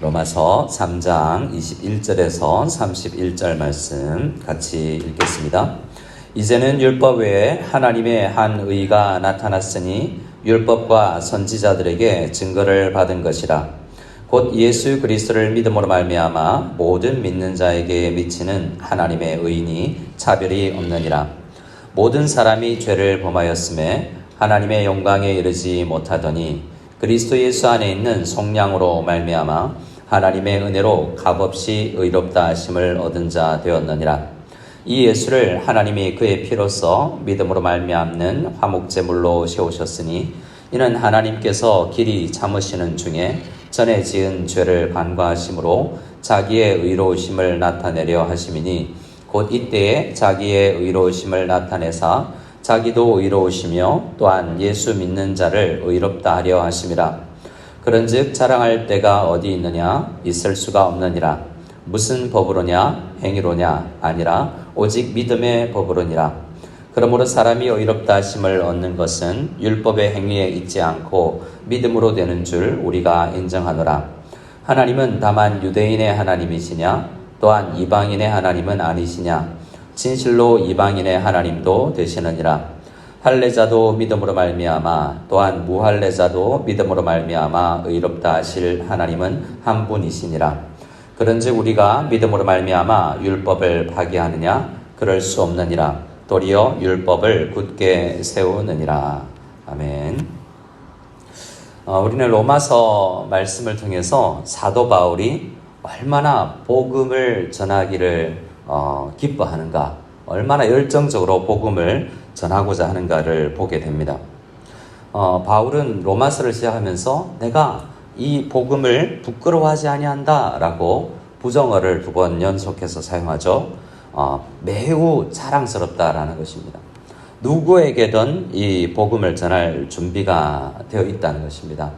로마서 3장 21절에서 31절 말씀 같이 읽겠습니다. 이제는 율법 외에 하나님의 한 의가 나타났으니 율법과 선지자들에게 증거를 받은 것이라. 곧 예수 그리스도를 믿음으로 말미암아 모든 믿는 자에게 미치는 하나님의 의인이 차별이 없느니라. 모든 사람이 죄를 범하였음에 하나님의 영광에 이르지 못하더니 그리스도 예수 안에 있는 속량으로 말미암아 하나님의 은혜로 값없이 의롭다 하심을 얻은 자 되었느니라. 이 예수를 하나님이 그의 피로써 믿음으로 말미암는 화목제물로 세우셨으니 이는 하나님께서 길이 참으시는 중에 전에 지은 죄를 간과하심으로 자기의 의로우심을 나타내려 하심이니 곧 이때에 자기의 의로우심을 나타내사 자기도 의로우시며 또한 예수 믿는 자를 의롭다 하려 하심이라. 그런즉 자랑할 때가 어디 있느냐? 있을 수가 없느니라. 무슨 법으로냐? 행위로냐? 아니라 오직 믿음의 법으로니라. 그러므로 사람이 의롭다 하심을 얻는 것은 율법의 행위에 있지 않고 믿음으로 되는 줄 우리가 인정하노라. 하나님은 다만 유대인의 하나님이시냐? 또한 이방인의 하나님은 아니시냐? 진실로 이방인의 하나님도 되시느니라 할례자도 믿음으로 말미암아 또한 무할례자도 믿음으로 말미암아 의롭다 하실 하나님은 한 분이시니라. 그런즉 우리가 믿음으로 말미암아 율법을 파기하느냐 그럴 수 없느니라. 도리어 율법을 굳게 세우느니라. 아멘. 어, 우리는 로마서 말씀을 통해서 사도 바울이 얼마나 복음을 전하기를 어, 기뻐하는가, 얼마나 열정적으로 복음을 전하고자 하는가를 보게 됩니다. 어, 바울은 로마서를 시작하면서 내가 이 복음을 부끄러워하지 아니한다라고 부정어를 두 번 연속해서 사용하죠. 어, 매우 자랑스럽다라는 것입니다. 누구에게든 이 복음을 전할 준비가 되어 있다는 것입니다.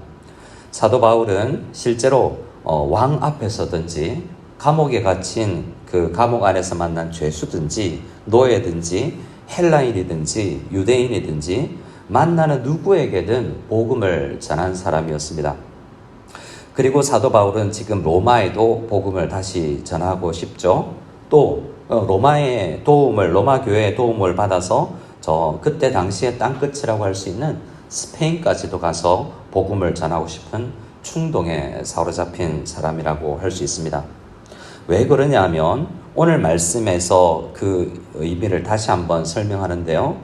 사도 바울은 실제로 어, 왕 앞에서든지 감옥에 갇힌 그 감옥 안에서 만난 죄수든지 노예든지 헬라인이든지 유대인이든지 만나는 누구에게든 복음을 전한 사람이었습니다. 그리고 사도 바울은 지금 로마에도 복음을 다시 전하고 싶죠. 또 어, 로마의 도움을 로마 교회의 도움을 받아서 저 그때 당시의 땅 끝이라고 할 수 있는 스페인까지도 가서 복음을 전하고 싶은 충동에 사로잡힌 사람이라고 할 수 있습니다. 왜 그러냐면 오늘 말씀에서 그 의미를 다시 한번 설명하는데요.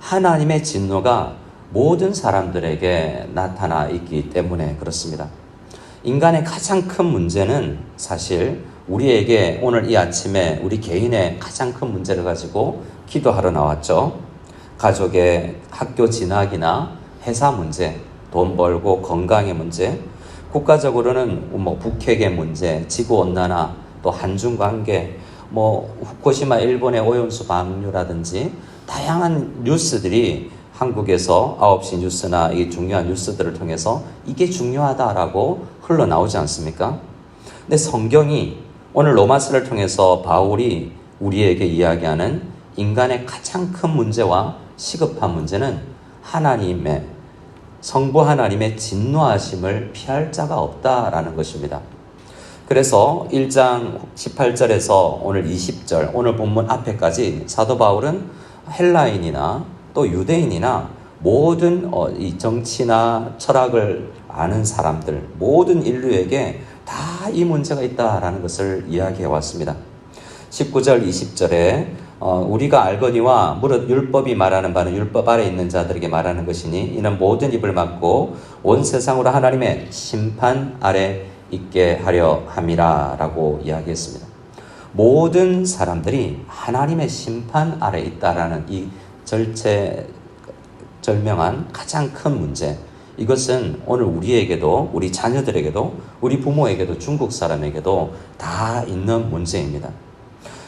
하나님의 진노가 모든 사람들에게 나타나 있기 때문에 그렇습니다. 인간의 가장 큰 문제는 사실 우리에게 오늘 이 아침에 우리 개인의 가장 큰 문제를 가지고 기도하러 나왔죠. 가족의 학교 진학이나 회사 문제, 돈 벌고 건강의 문제, 국가적으로 는 뭐 북핵의 문제, 지구 온난화, 또 한중 관계, 뭐 후쿠시마 일본의 오염수 방류라든지 다양한 뉴스들이 한국에서 9시 뉴스나 이 중요한 뉴스들을 통해서 이게 중요하다라고 흘러나오지 않습니까? 근데 성경이 오늘 로마서를 통해서 바울이 우리에게 이야기하는 인간의 가장 큰 문제와 시급한 문제는 하나님의 성부 하나님의 진노하심을 피할 자가 없다라는 것입니다. 그래서 1장 18절에서 오늘 20절, 오늘 본문 앞에까지 사도 바울은 헬라인이나 또 유대인이나 모든 어, 이 정치나 철학을 아는 사람들, 모든 인류에게 다 이 문제가 있다라는 것을 이야기해 왔습니다. 19절, 20절에 어, 우리가 알거니와 무릇 율법이 말하는 바는 율법 아래 있는 자들에게 말하는 것이니 이는 모든 입을 막고 온 세상으로 하나님의 심판 아래 있게 하려 함이라라고 이야기했습니다. 모든 사람들이 하나님의 심판 아래 있다라는 이 절체 절명한 가장 큰 문제. 이것은 오늘 우리에게도 우리 자녀들에게도 우리 부모에게도 중국 사람에게도 다 있는 문제입니다.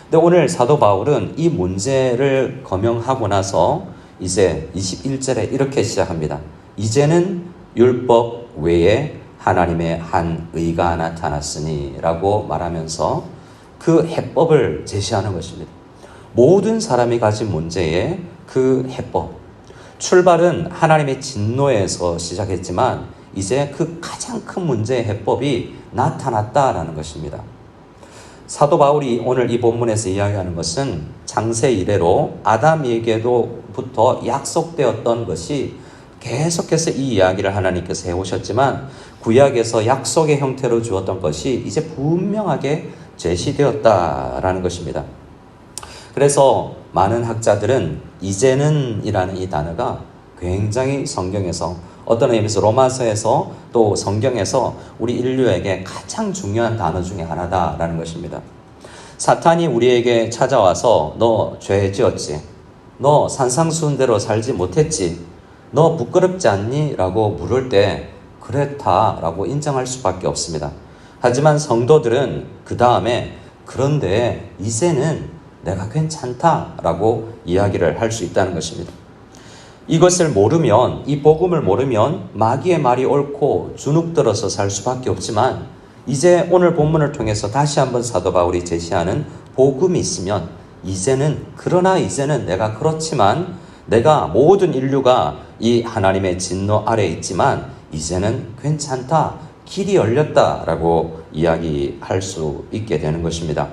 근데 오늘 사도 바울은 이 문제를 거명하고 나서 이제 21절에 이렇게 시작합니다. 이제는 율법 외에 하나님의 한 의가 나타났으니 라고 말하면서 그 해법을 제시하는 것입니다. 모든 사람이 가진 문제의 그 해법. 출발은 하나님의 진노에서 시작했지만 이제 그 가장 큰 문제의 해법이 나타났다라는 것입니다. 사도 바울이 오늘 이 본문에서 이야기하는 것은 장세 이래로 아담에게도부터 약속되었던 것이 계속해서 이 이야기를 하나님께서 해오셨지만 구약에서 약속의 형태로 주었던 것이 이제 분명하게 제시되었다라는 것입니다. 그래서 많은 학자들은 이제는 이라는 이 단어가 굉장히 성경에서 어떤 의미에서 로마서에서 또 성경에서 우리 인류에게 가장 중요한 단어 중에 하나다라는 것입니다. 사탄이 우리에게 찾아와서 너 죄 지었지? 너 산상수훈대로 살지 못했지? 너 부끄럽지 않니? 라고 물을 때 그랬다 라고 인정할 수밖에 없습니다. 하지만 성도들은 그 다음에 그런데 이제는 내가 괜찮다 라고 이야기를 할 수 있다는 것입니다. 이것을 모르면, 이 복음을 모르면 마귀의 말이 옳고 주눅들어서 살 수밖에 없지만 이제 오늘 본문을 통해서 다시 한번 사도 바울이 제시하는 복음이 있으면 이제는, 그러나 이제는 내가 그렇지만 내가 모든 인류가 이 하나님의 진노 아래 있지만 이제는 괜찮다. 길이 열렸다 라고 이야기할 수 있게 되는 것입니다.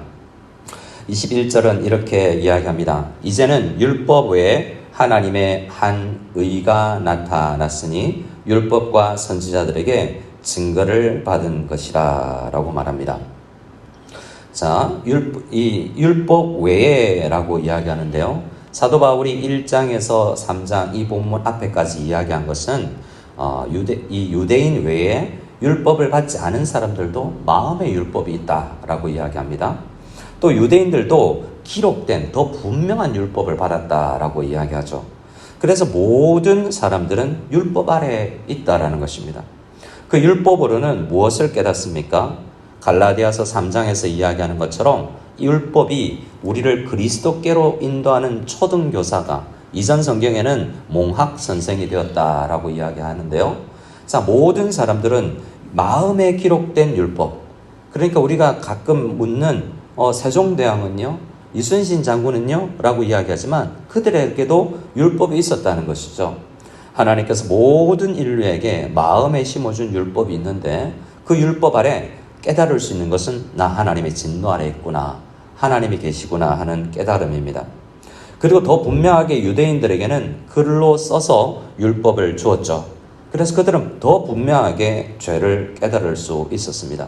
21절은 이렇게 이야기합니다. 이제는 율법 외에 하나님의 한 의가 나타났으니 율법과 선지자들에게 증거를 받은 것이라 라고 말합니다. 자, 율, 이 율법 외에 라고 이야기하는데요. 사도 바울이 1장에서 3장 이 본문 앞에까지 이야기한 것은 어, 유대, 이 유대인 외에 율법을 받지 않은 사람들도 마음의 율법이 있다라고 이야기합니다. 또 유대인들도 기록된 더 분명한 율법을 받았다라고 이야기하죠. 그래서 모든 사람들은 율법 아래 있다라는 것입니다. 그 율법으로는 무엇을 깨닫습니까? 갈라디아서 3장에서 이야기하는 것처럼 율법이 우리를 그리스도께로 인도하는 초등 교사가 이전 성경에는 몽학 선생이 되었다라고 이야기하는데요. 자, 모든 사람들은 마음에 기록된 율법. 그러니까 우리가 가끔 묻는 어, 세종대왕은요, 이순신 장군은요, 라고 이야기하지만 그들에게도 율법이 있었다는 것이죠. 하나님께서 모든 인류에게 마음에 심어준 율법이 있는데 그 율법 아래 깨달을 수 있는 것은 나 하나님의 진노 아래 있구나. 하나님이 계시구나 하는 깨달음입니다. 그리고 더 분명하게 유대인들에게는 글로 써서 율법을 주었죠. 그래서 그들은 더 분명하게 죄를 깨달을 수 있었습니다.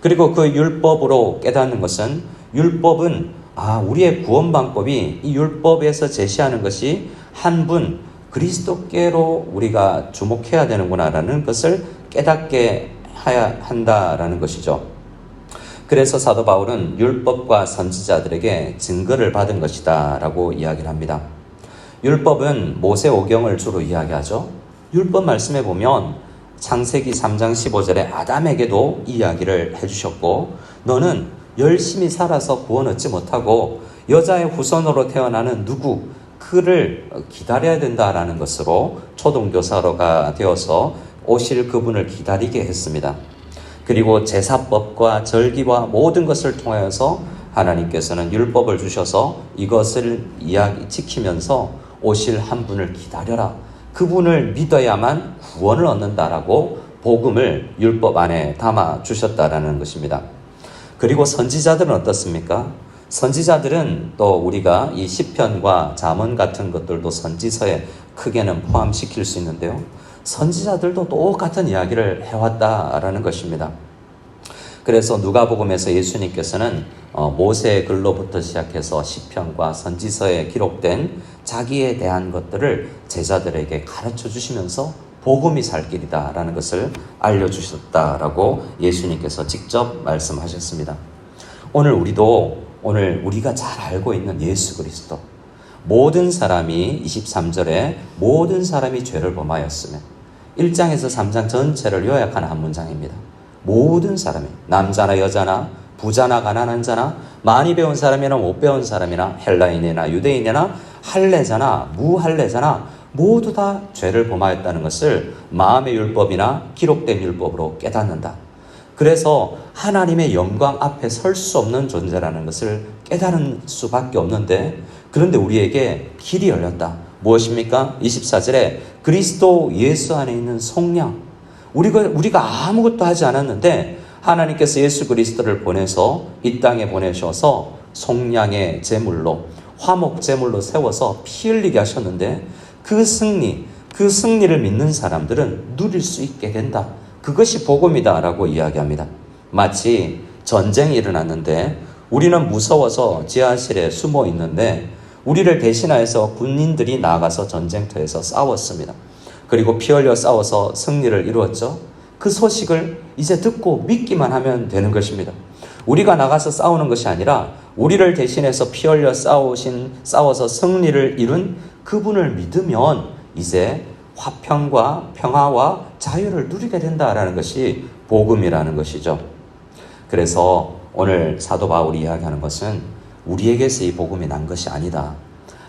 그리고 그 율법으로 깨닫는 것은 율법은 아, 우리의 구원 방법이 이 율법에서 제시하는 것이 한 분 그리스도께로 우리가 주목해야 되는구나라는 것을 깨닫게 해야 한다라는 것이죠. 그래서 사도 바울은 율법과 선지자들에게 증거를 받은 것이다 라고 이야기를 합니다. 율법은 모세 오경을 주로 이야기하죠. 율법 말씀에 보면 창세기 3장 15절에 아담에게도 이야기를 해주셨고 너는 열심히 살아서 구원 얻지 못하고 여자의 후손으로 태어나는 누구 그를 기다려야 된다라는 것으로 초등교사로가 되어서 오실 그분을 기다리게 했습니다. 그리고 제사법과 절기와 모든 것을 통하여서 하나님께서는 율법을 주셔서 이것을 이야기 지키면서 오실 한 분을 기다려라. 그분을 믿어야만 구원을 얻는다라고 복음을 율법 안에 담아 주셨다라는 것입니다. 그리고 선지자들은 어떻습니까? 선지자들은 또 우리가 이 시편과 잠언 같은 것들도 선지서에 크게는 포함시킬 수 있는데요. 선지자들도 똑같은 이야기를 해왔다라는 것입니다. 그래서 누가복음에서 예수님께서는 어, 모세의 글로부터 시작해서 시편과 선지서에 기록된 자기에 대한 것들을 제자들에게 가르쳐 주시면서 복음이 살 길이다라는 것을 알려 주셨다라고 예수님께서 직접 말씀하셨습니다. 오늘 우리도 오늘 우리가 잘 알고 있는 예수 그리스도 모든 사람이 23절에 모든 사람이 죄를 범하였으며 1장에서 3장 전체를 요약하는 한 문장입니다. 모든 사람이 남자나 여자나 부자나 가난한 자나 많이 배운 사람이나 못 배운 사람이나 헬라인이나 유대인이나 할례자나 무할례자나 모두 다 죄를 범하였다는 것을 마음의 율법이나 기록된 율법으로 깨닫는다. 그래서 하나님의 영광 앞에 설 수 없는 존재라는 것을 깨달은 수밖에 없는데 그런데 우리에게 길이 열렸다. 무엇입니까? 24절에 그리스도 예수 안에 있는 속량 우리가 우리가 아무것도 하지 않았는데 하나님께서 예수 그리스도를 보내서 이 땅에 보내셔서 속량의 제물로 화목 제물로 세워서 피 흘리게 하셨는데 그 승리, 그 승리를 믿는 사람들은 누릴 수 있게 된다. 그것이 복음이다라고 이야기합니다. 마치 전쟁이 일어났는데 우리는 무서워서 지하실에 숨어 있는데 우리를 대신하여서 군인들이 나가서 전쟁터에서 싸웠습니다. 그리고 피 흘려 싸워서 승리를 이루었죠. 그 소식을 이제 듣고 믿기만 하면 되는 것입니다. 우리가 나가서 싸우는 것이 아니라 우리를 대신해서 피 흘려 싸우신 싸워서 승리를 이룬 그분을 믿으면 이제 화평과 평화와 자유를 누리게 된다라는 것이 복음이라는 것이죠. 그래서 오늘 사도 바울이 이야기하는 것은 우리에게서 이 복음이 난 것이 아니다.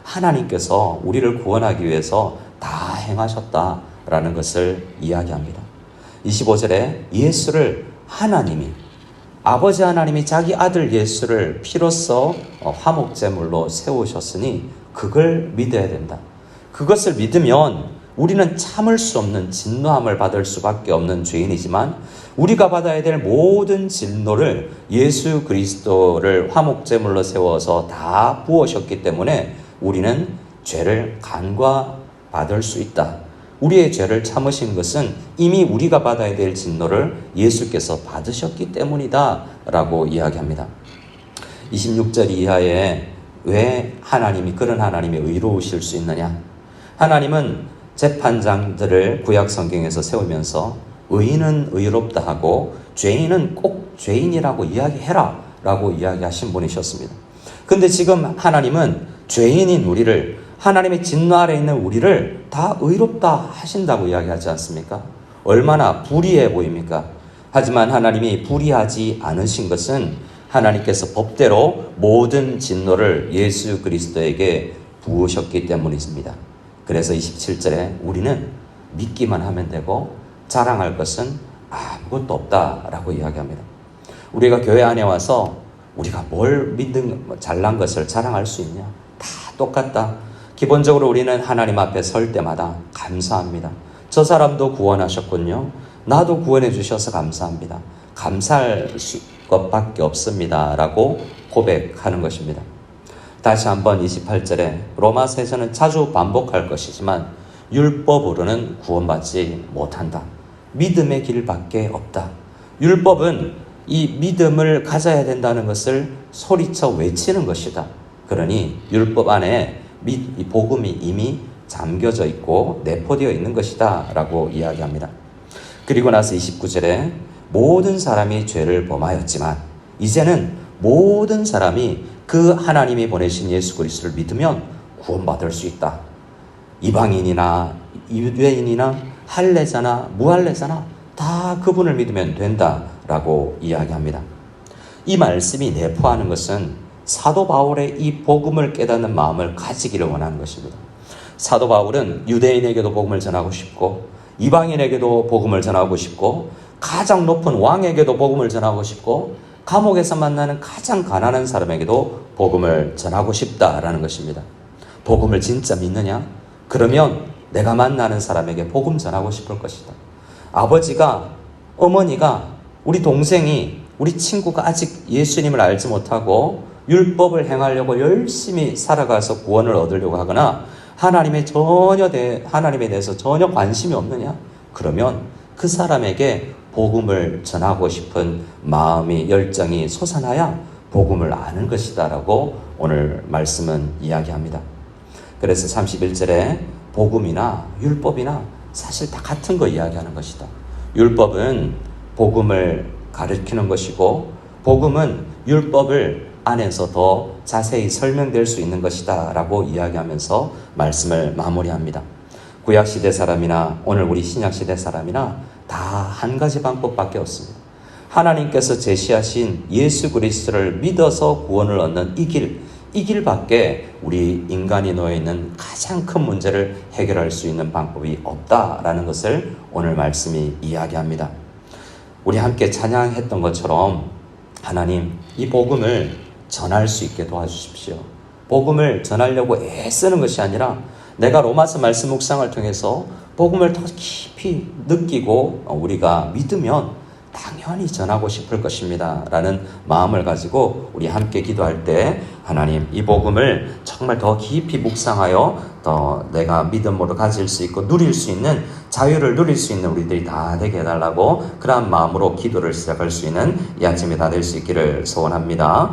하나님께서 우리를 구원하기 위해서 다 행하셨다라는 것을 이야기합니다. 25절에 예수를 하나님이 아버지 하나님이 자기 아들 예수를 피로써 화목제물로 세우셨으니 그걸 믿어야 된다. 그것을 믿으면 우리는 참을 수 없는 진노함을 받을 수밖에 없는 죄인이지만 우리가 받아야 될 모든 진노를 예수 그리스도를 화목제물로 세워서 다 부으셨기 때문에 우리는 죄를 간과 받을 수 있다. 우리의 죄를 참으신 것은 이미 우리가 받아야 될 진노를 예수께서 받으셨기 때문이다. 라고 이야기합니다. 26절 이하에 왜 하나님이 그런 하나님이 의로우실 수 있느냐? 하나님은 재판장들을 구약 성경에서 세우면서 의인은 의롭다 하고 죄인은 꼭 죄인이라고 이야기해라 라고 이야기하신 분이셨습니다. 근데 지금 하나님은 죄인인 우리를 하나님의 진노 아래 있는 우리를 다 의롭다 하신다고 이야기하지 않습니까? 얼마나 불의해 보입니까? 하지만 하나님이 불의하지 않으신 것은 하나님께서 법대로 모든 진노를 예수 그리스도에게 부으셨기 때문입니다. 그래서 27절에 우리는 믿기만 하면 되고 자랑할 것은 아무것도 없다라고 이야기합니다. 우리가 교회 안에 와서 우리가 뭘 믿는 잘난 것을 자랑할 수 있냐? 다 똑같다. 기본적으로 우리는 하나님 앞에 설 때마다 감사합니다. 저 사람도 구원하셨군요. 나도 구원해 주셔서 감사합니다. 감사할 것밖에 없습니다. 라고 고백하는 것입니다. 다시 한번 28절에 로마서에서는 자주 반복할 것이지만 율법으로는 구원받지 못한다. 믿음의 길밖에 없다. 율법은 이 믿음을 가져야 된다는 것을 소리쳐 외치는 것이다. 그러니 율법 안에 이 복음이 이미 잠겨져 있고 내포되어 있는 것이다. 라고 이야기합니다. 그리고 나서 29절에 모든 사람이 죄를 범하였지만 이제는 모든 사람이 그 하나님이 보내신 예수 그리스도를 믿으면 구원받을 수 있다. 이방인이나 유대인이나 할례자나 무할례자나 다 그분을 믿으면 된다라고 이야기합니다. 이 말씀이 내포하는 것은 사도 바울의 이 복음을 깨닫는 마음을 가지기를 원하는 것입니다. 사도 바울은 유대인에게도 복음을 전하고 싶고 이방인에게도 복음을 전하고 싶고 가장 높은 왕에게도 복음을 전하고 싶고 감옥에서 만나는 가장 가난한 사람에게도 복음을 전하고 싶다라는 것입니다. 복음을 진짜 믿느냐? 그러면 내가 만나는 사람에게 복음 전하고 싶을 것이다. 아버지가, 어머니가, 우리 동생이, 우리 친구가 아직 예수님을 알지 못하고 율법을 행하려고 열심히 살아가서 구원을 얻으려고 하거나 하나님의 전혀 대, 하나님에 대해서 전혀 관심이 없느냐? 그러면 그 사람에게 복음을 전하고 싶은 마음이 열정이 솟아나야 복음을 아는 것이다라고 오늘 말씀은 이야기합니다. 그래서 31절에 복음이나 율법이나 사실 다 같은 거 이야기하는 것이다. 율법은 복음을 가르치는 것이고 복음은 율법을 안에서 더 자세히 설명될 수 있는 것이다 라고 이야기하면서 말씀을 마무리합니다. 구약 시대 사람이나 오늘 우리 신약 시대 사람이나 다 한 가지 방법밖에 없습니다. 하나님께서 제시하신 예수 그리스도를 믿어서 구원을 얻는 이 길, 이 길밖에 우리 인간이 놓여 있는 가장 큰 문제를 해결할 수 있는 방법이 없다라는 것을 오늘 말씀이 이야기합니다. 우리 함께 찬양했던 것처럼 하나님 이 복음을 전할 수 있게 도와주십시오. 복음을 전하려고 애쓰는 것이 아니라 내가 로마서 말씀 묵상을 통해서 복음을 더 깊이 느끼고 어, 우리가 믿으면 당연히 전하고 싶을 것입니다. 라는 마음을 가지고 우리 함께 기도할 때 하나님 이 복음을 정말 더 깊이 묵상하여 더 내가 믿음으로 가질 수 있고 누릴 수 있는 자유를 누릴 수 있는 우리들이 다 되게 해달라고 그러한 마음으로 기도를 시작할 수 있는 이 아침이 다 될 수 있기를 소원합니다.